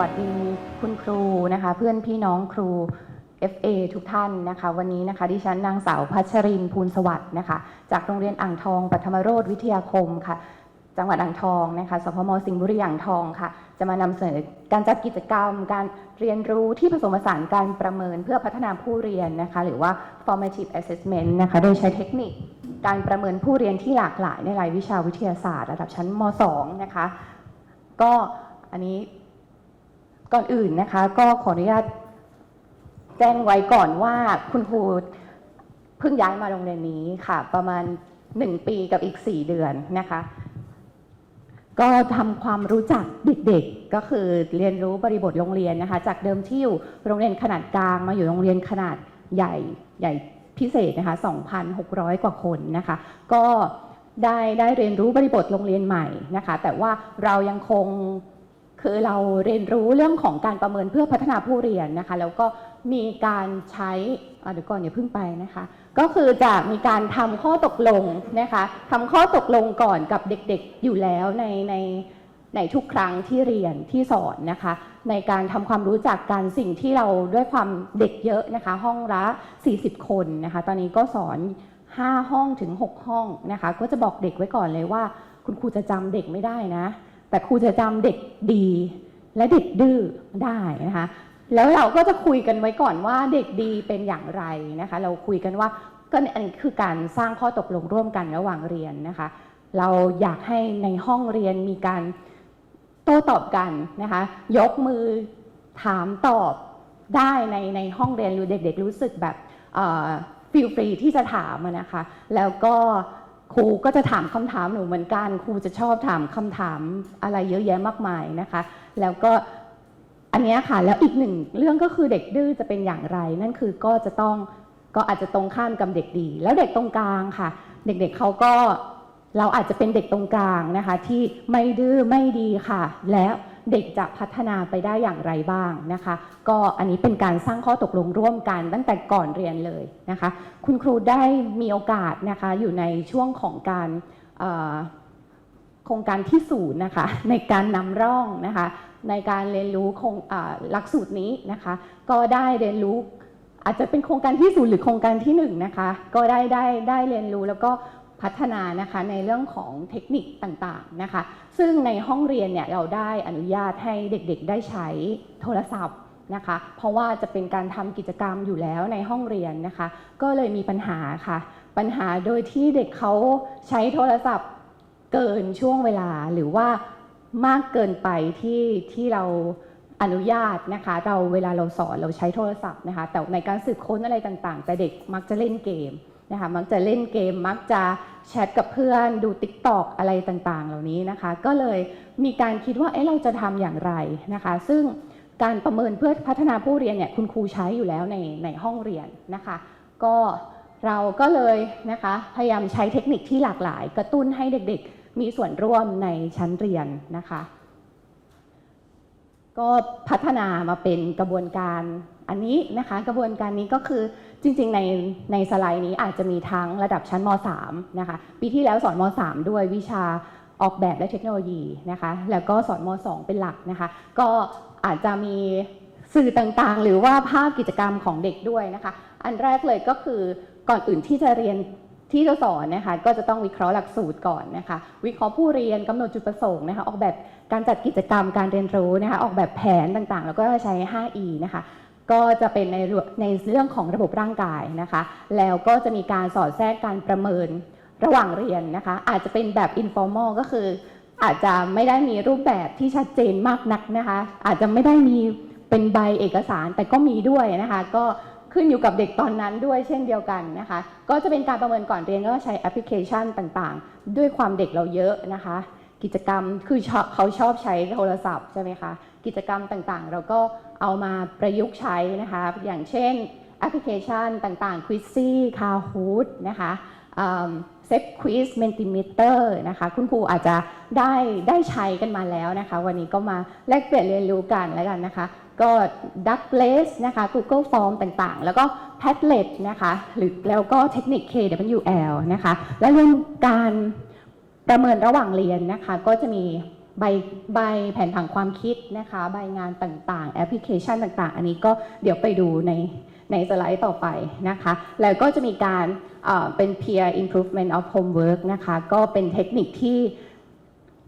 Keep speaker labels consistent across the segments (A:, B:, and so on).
A: วัสดีคุณครูนะคะ เพื่อนพี่น้องครู FA ทุกท่านนะคะ วันนี้นะคะดิฉันนางสาวพัชรินภูลสวัสดิ์นะคะ จากโรงเรียนอ่างทองปัทมโรธวิทยาคมค่ะ จังหวัดอ่างทองนะคะสพมสิงห์บุรีอ่างทองค่ะ จะมานำเสนอการจัดกิจกรรม การเรียนรู้ที่ผสมผสานการประเมินเพื่อพัฒนาผู้เรียนนะคะ หรือว่า formative assessment นะคะ โดยใช้เทคนิคการประเมินผู้เรียนที่หลากหลายในรายวิชาวิทยาศาสตร์ ระดับชั้นม .2 นะคะ ก็อันนี้ ก่อนอื่นนะคะ ก็ขออนุญาตแจ้งไว้ก่อนว่าคุณครูเพิ่งย้ายมาโรงเรียนนี้ค่ะ ประมาณ1ปีกับอีก4เดือนนะคะ ก็ทำความรู้จักเด็กๆ ก็คือเรียนรู้บริบทโรงเรียนนะคะ จากเดิมที่อยู่โรงเรียนขนาดกลางมาอยู่โรงเรียนขนาดใหญ่ใหญ่พิเศษนะคะ 2,600 กว่าคนนะคะ ก็ได้ได้เรียนรู้บริบทโรงเรียนใหม่นะคะ แต่ว่าเรายังคง คือเราเรียนรู้เรื่องของการประเมินเพื่อพัฒนาผู้เรียนนะคะ แล้วก็มีการใช้เดี๋ยวก่อนอย่าเพิ่งไปนะคะ ก็คือจะมีการทำข้อตกลงนะคะทำข้อตกลงก่อนกับเด็กๆอยู่แล้วในในในทุกครั้งที่เรียนที่สอนนะคะ ในการทำความรู้จักกันสิ่งที่เราด้วยความเด็กเยอะนะคะ ห้องละ 40 คนนะคะ ตอนนี้ก็สอน 5 ห้องถึง 6 ห้องนะคะ ก็จะบอกเด็กไว้ก่อนเลยว่า คุณครูจะจำเด็กไม่ได้นะ แต่ครูจะจำเด็กดีและเด็กดื้อได้นะคะแล้วเราก็จะคุยกันไว้ก่อนว่าเด็กดีเป็นอย่างไรนะคะ เราคุยกันว่าก็อันนี้คือการสร้างข้อตกลงร่วมกันระหว่างเรียนนะคะ เราอยากให้ในห้องเรียนมีการโต้ตอบกันนะคะ ยกมือถามตอบได้ในในห้องเรียนรู้เด็ก ๆ รู้สึกแบบฟิลฟรีที่จะถามนะคะ แล้วก็ ครูก็จะถามคำถามหนูเหมือนกัน ครูจะชอบถามคำถามอะไรเยอะแยะมากมายนะคะ แล้วก็อันเนี้ยค่ะ แล้วอีกหนึ่งเรื่องก็คือเด็กดื้อจะเป็นอย่างไร นั่นคือก็จะต้องก็อาจจะตรงข้ามกับเด็กดี แล้วเด็กตรงกลางค่ะ เด็กๆเขาก็เราอาจจะเป็นเด็กตรงกลางนะคะ ที่ไม่ดื้อไม่ดีค่ะ แล้ว เด็กจะพัฒนาไปได้อย่างไรบ้างนะคะ ก็อันนี้เป็นการสร้างข้อตกลงร่วมกันตั้งแต่ก่อนเรียนเลยนะคะ คุณครูได้มีโอกาสนะคะอยู่ในช่วงของการโครงการที่ศูนย์นะคะในการนำร่องนะคะในการเรียนรู้คงหลักสูตรนี้นะคะ ก็ได้เรียนรู้อาจจะเป็นโครงการที่ศูนย์หรือโครงการที่หนึ่งนะคะก็ได้ได้ได้เรียนรู้แล้วก็ พัฒนานะคะในเรื่องของเทคนิคต่างๆนะคะ ซึ่งในห้องเรียนเนี่ยเราได้อนุญาตให้เด็กๆ ได้ใช้โทรศัพท์นะคะ เพราะว่าจะเป็นการทำกิจกรรมอยู่แล้วในห้องเรียนนะคะ ก็เลยมีปัญหาค่ะ ปัญหาโดยที่เด็กเขาใช้โทรศัพท์เกินช่วงเวลาหรือว่ามากเกินไปที่ที่เราอนุญาตนะคะ เราเวลาเราสอนเราใช้โทรศัพท์นะคะ แต่ในการสืบค้นอะไรต่างๆ แต่เด็กมักจะเล่นเกม นะคะมักจะเล่นเกมมักจะแชทกับเพื่อนดู t ิ k t o k อะไรต่างๆ เหล่านี้นะคะ ก็เลยมีการคิดว่าเอ๊ะเราจะทำอย่างไรนะคะ ซึ่งการประเมินเพื่อพัฒนาผู้เรียนเนี่ยคุณครูใช้อยู่แล้วในในห้องเรียนนะคะ ก็เราก็เลยนะคะพยายามใช้เทคนิคที่หลากหลาย กระตุ้นให้เด็กๆ มีส่วนร่วมในชั้นเรียนนะคะ ก็พัฒนามาเป็นกระบวนการอันนี้นะคะ กระบวนการนี้ก็คือ จริงๆในในสไลด์นี้อาจจะมีทั้งระดับชั้นม .3 นะคะปีที่แล้วสอนม .3 ด้วยวิชาออกแบบและเทคโนโลยีนะคะแล้วก็สอนม .2 เป็นหลักนะคะก็อาจจะมีสื่อต่างๆ หรือว่าภาพกิจกรรมของเด็กด้วยนะคะอันแรกเลยก็คือก่อนอื่นที่จะเรียนที่จะสอนนะคะก็จะต้องวิเคราะห์หลักสูตรก่อนนะคะวิเคราะห์ผู้เรียนกำหนดจุดประสงค์นะคะออกแบบการจัดกิจกรรมการเรียนรู้นะคะออกแบบแผนต่างๆ แล้วก็ใช้ 5E นะคะ ก็จะเป็นในเรื่องในเรื่องของระบบร่างกายนะคะ แล้วก็จะมีการสอดแทรกการประเมินระหว่างเรียนนะคะ อาจจะเป็นแบบ informal ก็คือ อาจจะไม่ได้มีรูปแบบที่ชัดเจนมากนักนะคะ อาจจะไม่ได้มีเป็นใบเอกสารแต่ก็มีด้วยนะคะ ก็ขึ้นอยู่กับเด็กตอนนั้นด้วยเช่นเดียวกันนะคะ ก็จะเป็นการประเมินก่อนเรียนก็ใช้แอปพลิเคชันต่างๆ ด้วยความเด็กเราเยอะนะคะ กิจกรรมคือเขาชอบใช้โทรศัพท์ใช่ไหมคะ กิจกรรมต่างๆ เราก็ เอามาประยุกต์ใช้นะคะ อย่างเช่นแอปพลิเคชันต่างๆ q u i z z y c a h o o t นะคะเซฟควิสเมนติมิเตอร์นะคะ คุณครูอาจจะได้ได้ใช้กันมาแล้วนะคะ วันนี้ก็มาแลกเปลี่ยนเรียนรู้กันแล้วกันนะคะ ก็ d u c k l e s s นะคะ Google Form ต่างๆ แล้วก็ Padlet นะคะ หรือแล้วก็เทคนิค KWL นะคะ และเรื่องการประเมินระหว่างเรียนนะคะ ก็จะมี ใบใบแผนผังความคิดนะคะ ใบงานต่างๆ แอปพลิเคชันต่างๆ อันนี้ก็เดี๋ยวไปดูในในสไลด์ต่อไปนะคะ แล้วก็จะมีการเอ่อเป็น peer improvement of homework นะคะ ก็เป็นเทคนิคที่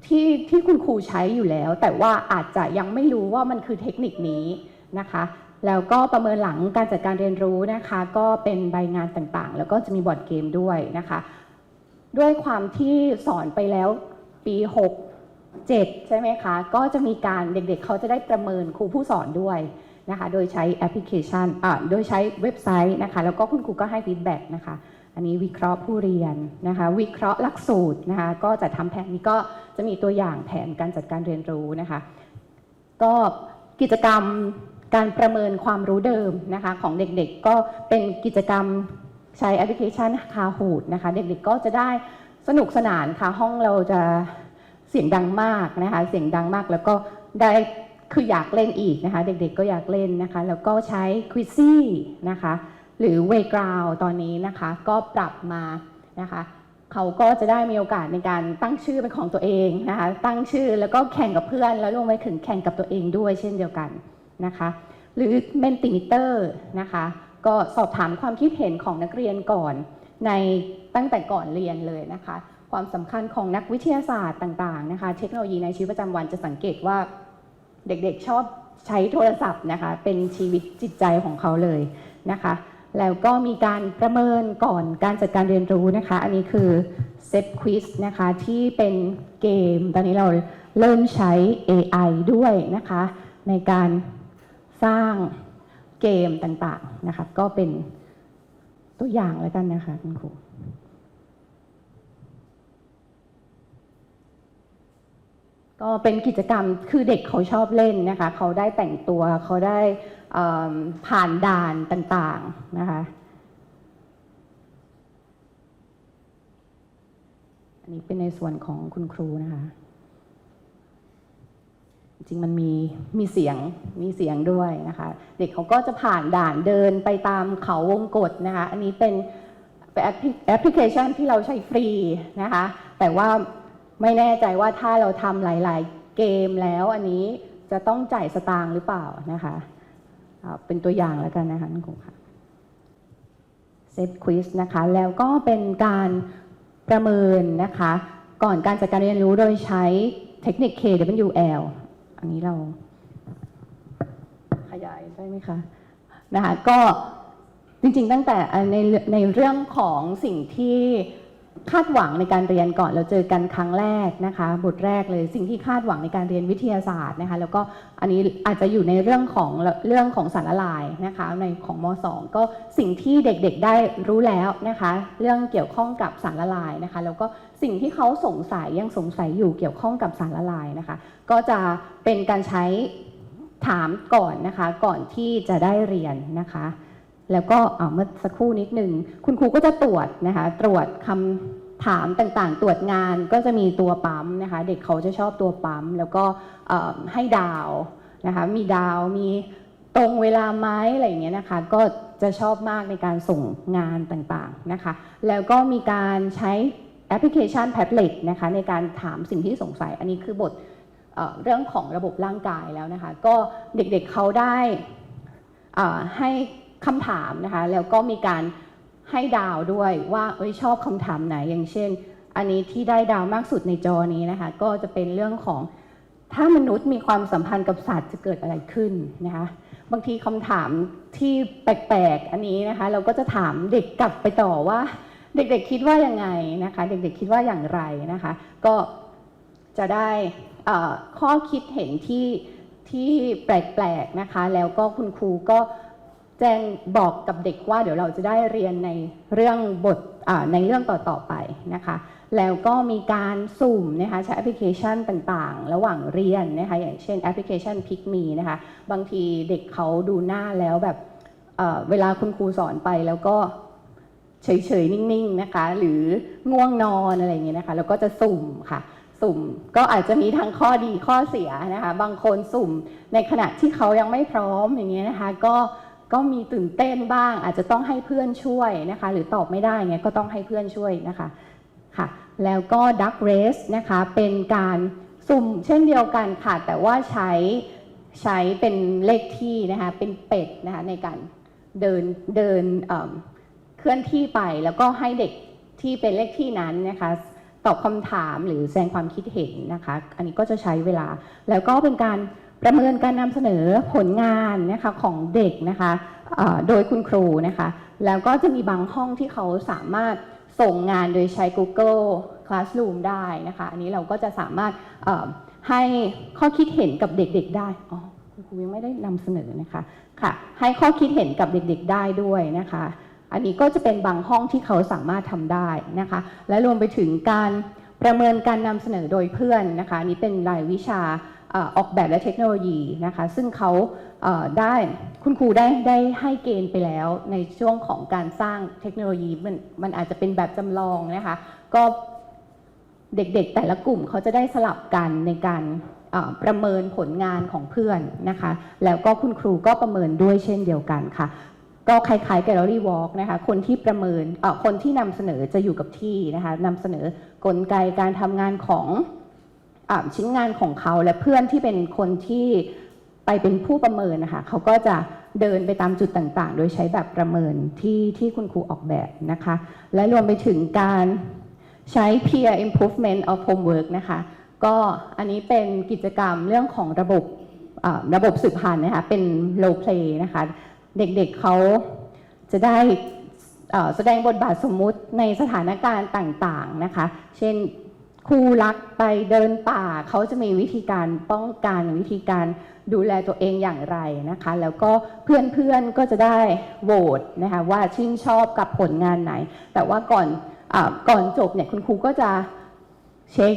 A: ที่ที่คุณครูใช้อยู่แล้ว แต่ว่าอาจจะยังไม่รู้ว่ามันคือเทคนิคนี้นะคะแล้วก็ประเมินหลังการจัดการเรียนรู้นะคะ ก็เป็นใบงานต่างๆ แล้วก็จะมีบอร์ดเกมด้วยนะคะ ด้วยความที่สอนไปแล้วปี 6 7 ใช่ไหมคะ ก็จะมีการเด็กๆ เขาจะได้ประเมินครูผู้สอนด้วยนะคะ โดยใช้แอปพลิเคชันอ่าโดยใช้เว็บไซต์นะคะ แล้วก็คุณครูก็ให้ฟีดแบ็กนะคะ อันนี้วิเคราะห์ผู้เรียนนะคะ วิเคราะห์หลักสูตรนะคะ ก็จะทำแผนนี้ก็จะมีตัวอย่างแผนการจัดการเรียนรู้นะคะ ก็กิจกรรมการประเมินความรู้เดิมนะคะของเด็กๆ ก็เป็นกิจกรรมใช้แอปพลิเคชันคาฮูดนะคะ เด็กๆก็จะได้สนุกสนานค่ะห้องเราจะ เสียงดังมากนะคะ เสียงดังมากแล้วก็ได้คืออยากเล่นอีกนะคะ เด็กๆก็อยากเล่นนะคะ แล้วก็ใช้ควิซซี่นะคะ หรือเวกราวตอนนี้นะคะ ก็ปรับมานะคะเขาก็จะได้มีโอกาสในการตั้งชื่อเป็นของตัวเองนะคะ ตั้งชื่อแล้วก็แข่งกับเพื่อน แล้วรวมไปถึงแข่งกับตัวเองด้วยเช่นเดียวกันนะคะ หรือเมนติมิเตอร์นะคะ ก็สอบถามความคิดเห็นของนักเรียนก่อนในตั้งแต่ก่อนเรียนเลยนะคะ ความสำคัญของนักวิทยาศาสตร์ต่างๆนะคะ เทคโนโลยีในชีวิตประจำวันจะสังเกตว่าเด็กๆชอบใช้โทรศัพท์นะคะ เป็นชีวิตจิตใจของเขาเลยนะคะ แล้วก็มีการประเมินก่อนการจัดการเรียนรู้นะคะ อันนี้คือเซตควิสนะคะที่เป็นเกม ตอนนี้เราเริ่มใช้ AI ด้วยนะคะ ในการสร้างเกมต่างๆนะคะ ก็เป็นตัวอย่างแล้วกันนะคะคุณครู ก็เป็นกิจกรรมคือเด็กเขาชอบเล่นนะคะ เขาได้แต่งตัวเขาได้ผ่านด่านต่างๆนะคะอันนี้เป็นในส่วนของคุณครูนะคะ จริงมันมีมีเสียงมีเสียงด้วยนะคะ เด็กเขาก็จะผ่านด่านเดินไปตามเขาวงกฏนะคะ อันนี้เป็นแอปพลิเคชันที่เราใช้ฟรีนะคะ แต่ว่า ไม่แน่ใจว่าถ้าเราทำหลาย ๆ เกมแล้วอันนี้จะต้องจ่ายสตางค์หรือเปล่านะคะเป็นตัวอย่างแล้วกันนะคะคุณครูค่ะเซตควิสนะคะแล้วก็เป็นการประเมินนะคะ ก่อนการจัดการเรียนรู้โดยใช้เทคนิค KWL อันนี้เราขยายได้ไหมคะนะคะก็จริงๆตั้งแต่ในในเรื่องของสิ่งที่ คาดหวังในการเรียนก่อนเราเจอกันครั้งแรกนะคะบทแรกเลยสิ่งที่คาดหวังในการเรียนวิทยาศาสตร์นะคะ แล้วก็อันนี้อาจจะอยู่ในเรื่องของเรื่องของสารละลายนะคะในของม .2 ก็สิ่งที่เด็กๆได้รู้แล้วนะคะ เรื่องเกี่ยวข้องกับสารละลายนะคะ แล้วก็สิ่งที่เขาสงสัยยังสงสัยอยู่เกี่ยวข้องกับสารละลายนะคะ ก็จะเป็นการใช้ถามก่อนนะคะ ก่อนที่จะได้เรียนนะคะ แล้วก็อ่าเมื่อสักครู่นิดหนึ่งคุณครูก็จะตรวจนะคะตรวจคำถามต่างๆ ตรวจงานก็จะมีตัวปั๊มนะคะ เด็กเขาจะชอบตัวปั๊ม แล้วก็ให้ดาวนะคะมีดาวมีตรงเวลาไหมอะไรอย่างเงี้ยนะคะก็จะชอบมากในการส่งงานต่างๆนะคะ แล้วก็มีการใช้แอปพลิเคชัน Padlet นะคะในการถามสิ่งที่สงสัย อันนี้คือบทเอเรื่องของระบบร่างกายแล้วนะคะ ก็เด็กๆเขาได้ให้ คำถามนะคะแล้วก็มีการให้ดาวด้วยว่าเอ้ยชอบคำถามไหนอย่างเช่น อันนี้ที่ได้ดาวมากสุดในจอนี้นะคะ ก็จะเป็นเรื่องของถ้ามนุษย์มีความสัมพันธ์กับสัตว์จะเกิดอะไรขึ้นนะคะบางทีคำถามที่แปลกๆอันนี้นะคะ เราก็จะถามเด็กกลับไปต่อว่า เด็กๆคิดว่ายังไงนะคะ เด็กๆคิดว่าอย่างไรนะคะ ก็จะได้ข้อคิดเห็นที่ที่แปลกๆนะคะ แล้วก็คุณครูก็ แจ้งบอกกับเด็กว่าเดี๋ยวเราจะได้เรียนในเรื่องบทในเรื่องต่อๆไปนะคะ แล้วก็มีการสุ่มนะคะใช้แอปพลิเคชันต่างๆ ระหว่างเรียนนะคะอย่างเช่นแอปพลิเคชัน p i c m e นะคะบางทีเด็กเขาดูหน้าแล้วแบบเอ่อเวลาคุณครูสอนไปแล้วก็เฉยๆ นิ่งๆนะคะ หรือง่วงนอนอะไรอย่างเงี้ยนะคะ แล้วก็จะสุ่มค่ะ สุ่มก็อาจจะมีทั้งข้อดีข้อเสียนะคะ บางคนสุ่มในขณะที่เขายังไม่พร้อมอย่างเงี้ยนะคะ ก็ ก็มีตื่นเต้นบ้าง อาจจะต้องให้เพื่อนช่วยนะคะ หรือตอบไม่ได้เงี้ยก็ต้องให้เพื่อนช่วยนะคะค่ะ แล้วก็ Duck Race นะคะเป็นการสุ่มเช่นเดียวกันค่ะ แต่ว่าใช้ใช้เป็นเลขที่นะคะเป็นเป็ดนะคะในการเดินเดินเเคลื่อนที่ไปแล้วก็ให้เด็กที่เป็นเลขที่นั้นนะคะตอบคำถามหรือแสดงความคิดเห็นนะคะ อันนี้ก็จะใช้เวลาแล้วก็เป็นการ ประเมินการนำเสนอผลงานนะคะของเด็กนะคะโดยคุณครูนะคะ แล้วก็จะมีบางห้องที่เขาสามารถส่งงานโดยใช้ Google Classroom ได้นะคะ อันนี้เราก็จะสามารถให้ข้อคิดเห็นกับเด็กๆได้อ๋อคุณครูยังไม่ได้นำเสนอนะคะค่ะ ให้ข้อคิดเห็นกับเด็กๆได้ด้วยนะคะ อันนี้ก็จะเป็นบางห้องที่เขาสามารถทำได้นะคะ และรวมไปถึงการประเมินการนำเสนอโดยเพื่อนนะคะ อันนี้เป็นรายวิชา ออกแบบและเทคโนโลยีนะคะซึ่งเขาได้คุณครูได้ได้ให้เกณฑ์ไปแล้วในช่วงของการสร้างเทคโนโลยีมันมันอาจจะเป็นแบบจำลองนะคะก็เด็กๆแต่ละกลุ่มเขาจะได้สลับกันในการประเมินผลงานของเพื่อนนะคะแล้วก็คุณครูก็ประเมินด้วยเช่นเดียวกันค่ะก็คล้ายๆ Gallery Walk นะคะ คนที่ประเมินคนที่นำเสนอจะอยู่กับที่นะคะนำเสนอกลไกการทำงานของ ชิ้นงานของเขาและเพื่อนที่เป็นคนที่ไปเป็นผู้ประเมินนะคะเขาก็จะเดินไปตามจุดต่างๆ โดยใช้แบบประเมินที่ที่คุณครูออกแบบนะคะ และรวมไปถึงการใช้ peer improvement of homework นะคะ ก็อันนี้เป็นกิจกรรมเรื่องของระบบระบบสืบพันธุ์นะคะ เป็น role play นะคะ เด็กๆเขาจะได้แสดงบทบาทสมมุติในสถานการณ์ต่างๆนะคะ เช่น ครูรักไปเดินป่าเขาจะมีวิธีการป้องกันวิธีการดูแลตัวเองอย่างไรนะคะ แล้วก็เพื่อนๆก็จะได้โหวตนะคะว่าชื่นชอบกับผลงานไหน แต่ว่าก่อนอก่อนจบเนี่ยคุณครูก็จะเช็ค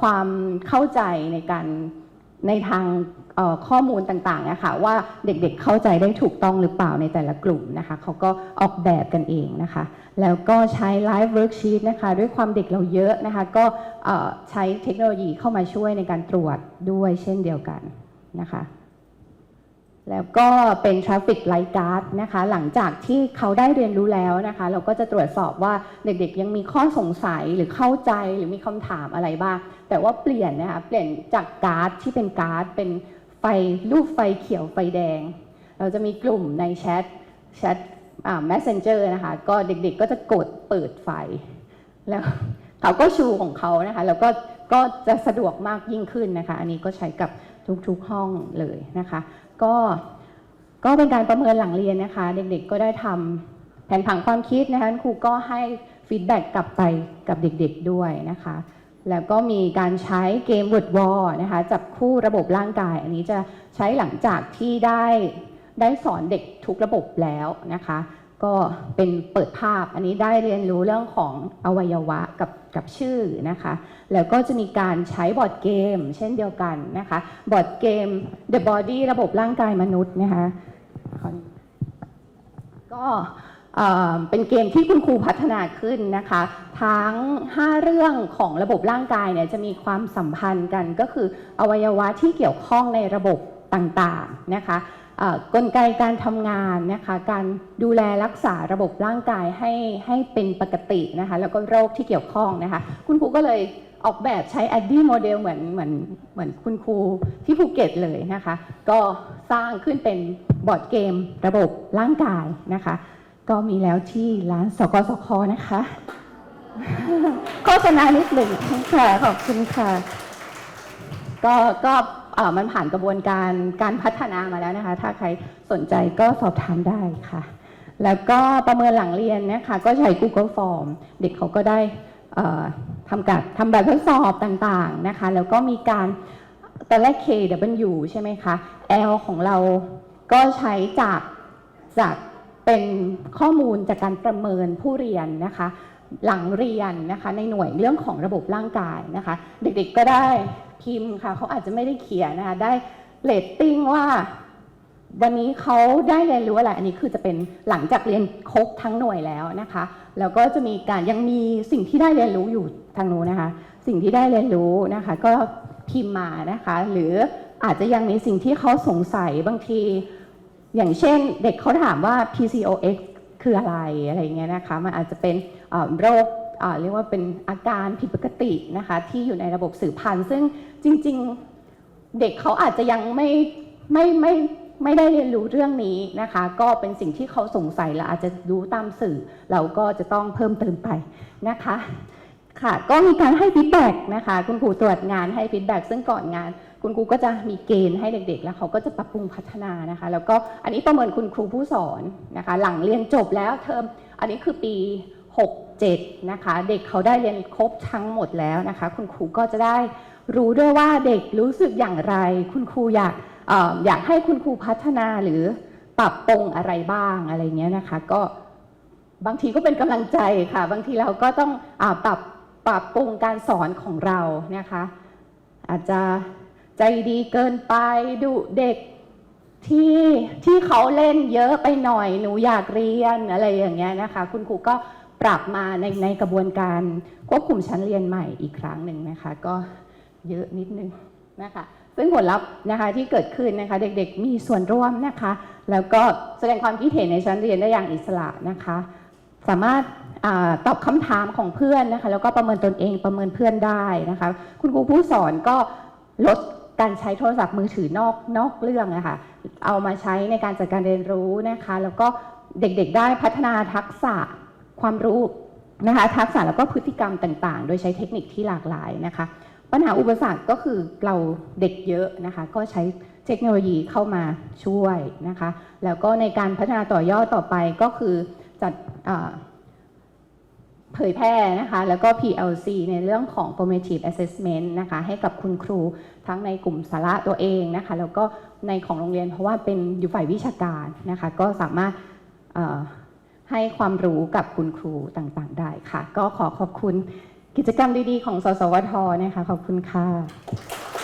A: ความเข้าใจในการในทาง ข้อมูลต่างๆนะคะว่าเด็กๆเข้าใจได้ถูกต้องหรือเปล่าในแต่ละกลุ่มนะคะเขาก็ออกแบบกันเองนะคะ แล้วก็ใช้ไลฟ์เวิร์กชีตนะคะด้วยความเด็กเราเยอะนะคะก็ใช้เทคโนโลยีเข้ามาช่วยในการตรวจด้วยเช่นเดียวกันนะคะแล้วก็เป็น Traffic Light Guard นะคะ หลังจากที่เขาได้เรียนรู้แล้วนะคะ เราก็จะตรวจสอบว่าเด็กๆยังมีข้อสงสัยหรือเข้าใจหรือมีคำถามอะไรบ้าง แต่ว่าเปลี่ยนนะคะ เปลี่ยนจากการ์ดที่เป็นการ์ดเป็น ไฟรูปไฟเขียวไฟแดง เราจะมีกลุ่มในแชทแชทอ่า messenger นะคะ ก็เด็กๆก็จะกดเปิดไฟ แล้วเขาก็ชูของเขานะคะ แล้วก็ก็จะสะดวกมากยิ่งขึ้นนะคะ อันนี้ก็ใช้กับทุกๆห้องเลยนะคะ ก็ก็เป็นการประเมินหลังเรียนนะคะ เด็กๆก็ได้ทำแผนผังความคิดนะคะครูก็ให้ฟีดแบ็กกลับไปกับเด็กๆด้วยนะคะ แล้วก็มีการใช้เกม Word War นะคะจับคู่ระบบร่างกาย อันนี้จะใช้หลังจากที่ได้ได้สอนเด็กทุกระบบแล้วนะคะ ก็เป็นเปิดภาพอันนี้ได้เรียนรู้เรื่องของอวัยวะกับกับชื่อนะคะ แล้วก็จะมีการใช้บอร์ดเกม เช่นเดียวกันนะคะ บอร์ดเกม The Body ระบบร่างกายมนุษย์นะคะก็ เป็นเกมที่คุณครูพัฒนาขึ้นนะคะ ทั้ง 5 เรื่องของระบบร่างกายเนี่ยจะมีความสัมพันธ์กันก็คืออวัยวะที่เกี่ยวข้องในระบบต่างๆนะคะกลไกการทำงานนะคะการดูแลรักษาระบบร่างกายให้ให้เป็นปกตินะคะแล้วก็โรคที่เกี่ยวข้องนะคะคุณครูก็เลยออกแบบใช้ a d d i โมเดลเหมือนเหมือนเหมือนคุณครูที่ภูเก็ตเลยนะคะ ก็สร้างขึ้นเป็นบอร์ดเกมระบบร่างกายนะคะ ก็มีแล้วที่ร้านสกสคนะคะ โฆษณานิดหนึ่งค่ะขอบคุณค่ะ ก็ก็มันผ่านกระบวนการการพัฒนามาแล้วนะคะ ถ้าใครสนใจก็สอบถามได้ค่ะ แล้วก็ประเมินหลังเรียนนะคะ ก็ใช้ Google Form เด็กเขาก็ได้ทำการทำแบบทดสอบต่างๆนะคะ แล้วก็มีการตอนแรก KW ใช่ไหมคะ L ของเราก็ใช้จากจาก เป็นข้อมูลจากการประเมินผู้เรียนนะคะ หลังเรียนนะคะในหน่วยเรื่องของระบบร่างกายนะคะ เด็กๆก็ได้พิมพ์ค่ะเขาอาจจะไม่ได้เขียนนะคะได้เรตติ้งว่า วันนี้เขาได้เรียนรู้อะไรอันนี้คือจะเป็นหลังจากเรียนครบทั้งหน่วยแล้วนะคะ แล้วก็จะมีการยังมีสิ่งที่ได้เรียนรู้อยู่ทางนู้นนะคะ สิ่งที่ได้เรียนรู้นะคะ ก็พิมพ์มานะคะ หรืออาจจะยังมีสิ่งที่เขาสงสัยบางที อย่างเช่นเด็กเขาถามว่า PCOS คืออะไรอะไรอย่างเงี้ยนะคะ มันอาจจะเป็นโรคเรียกว่าเป็นอาการผิดปกตินะคะที่อยู่ในระบบสืบพันธุ์ ซึ่งจริงๆเด็กเขาอาจจะยังไม่ไม่ไม่ไม่ได้เรียนรู้เรื่องนี้นะคะ ก็เป็นสิ่งที่เขาสงสัยและอาจจะรู้ตามสื่อ เราก็จะต้องเพิ่มเติมไปนะคะค่ะก็มีการให้ฟีดแบ็กนะคะ คุณครูตรวจงานให้ฟีดแบ็กซึ่งก่อนงาน คุณครูก็จะมีเกณฑ์ให้เด็กๆ แล้วเขาก็จะปรับปรุงพัฒนานะคะ แล้วก็อันนี้ประเมินคุณครูผู้สอนนะคะ หลังเรียนจบแล้วเทอมอันนี้คือปี 67 นะคะ เด็กเขาได้เรียนครบทั้งหมดแล้วนะคะ คุณครูก็จะได้รู้ด้วยว่าเด็กรู้สึกอย่างไร คุณครูอยากอออยากให้คุณครูพัฒนาหรือปรับปรุงอะไรบ้างอะไรเงี้ยนะคะ ก็บางทีก็เป็นกำลังใจค่ะ บางทีเราก็ต้องอปรับปรับปรุงการสอนของเรานะคะ อาจจะ ใจดีเกินไปดุเด็กที่ที่เขาเล่นเยอะไปหน่อยหนูอยากเรียนอะไรอย่างเงี้ยนะคะ คุณครูก็ปรับมาในในกระบวนการควบคุมชั้นเรียนใหม่อีกครั้งหนึ่งนะคะ ก็เยอะนิดนึงนะคะ ซึ่งผลลัพธ์นะคะที่เกิดขึ้นนะคะ เด็กๆมีส่วนร่วมนะคะ แล้วก็แสดงความคิดเห็นในชั้นเรียนได้อย่างอิสระนะคะ สามารถอตอบคำถามของเพื่อนนะคะ แล้วก็ประเมินตนเองประเมินเพื่อนได้นะคะ คุณครูผู้สอนก็ลด การใช้โทรศัพท์มือถือนอกนอกเรื่องนะคะเอามาใช้ในการจัดการเรียนรู้นะคะ แล้วก็เด็กๆได้พัฒนาทักษะความรู้นะคะ ทักษะแล้วก็พฤติกรรมต่างๆ โดยใช้เทคนิคที่หลากหลายนะคะ ปัญหาอุปสรรคก็คือเราเด็กเยอะนะคะ ก็ใช้เทคโนโลยีเข้ามาช่วยนะคะ แล้วก็ในการพัฒนาต่อยอดต่อไปก็คือจัดอ เผยแพร่นะคะ แล้วก็ PLC ในเรื่องของ formative assessment นะคะ ให้กับคุณครูทั้งในกลุ่มสาระตัวเองนะคะ แล้วก็ในของโรงเรียนเพราะว่าเป็นอยู่ฝ่ายวิชาการนะคะ ก็สามารถให้ความรู้กับคุณครูต่างๆ ได้ค่ะ ก็ขอขอบคุณกิจกรรมดีๆ ของสสวทนะคะ ขอบคุณค่ะ